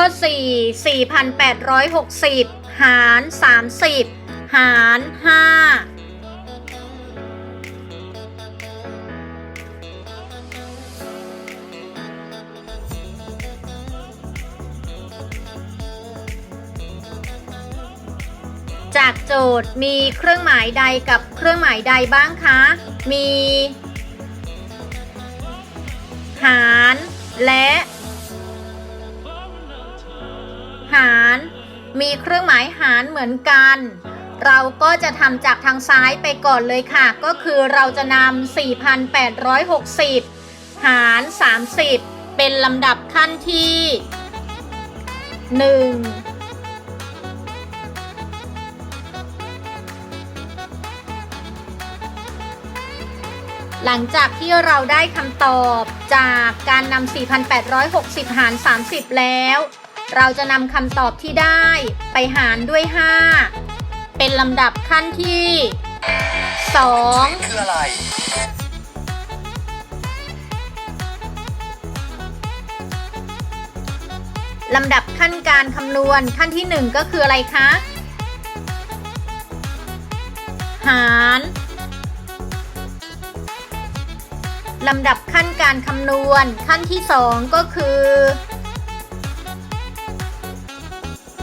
ข้อ 4 4,860 หาร 30 หาร 5 จากโจทย์มีเครื่องหมายใดกับเครื่องหมายใดบ้างคะ มี หารและารมีเครื่องหมายหารเหมือนกัน เราก็จะทำจากทางซ้ายไปก่อนเลยค่ะ ก็คือเราจะนำ 4,860 หาร 30 เป็นลำดับขั้นที่ 1 หลังจากที่เราได้คำตอบจากการนำ 4,860 หาร 30 แล้ว เราจะนำคำตอบที่ได้ไปหารด้วย 5 เป็นลำดับขั้นที่ 2 คืออะไร ลำดับขั้นการคำนวณขั้นที่ 1 ก็คืออะไรคะ หารลำดับขั้นการคำนวณขั้นที่ 2 ก็คือ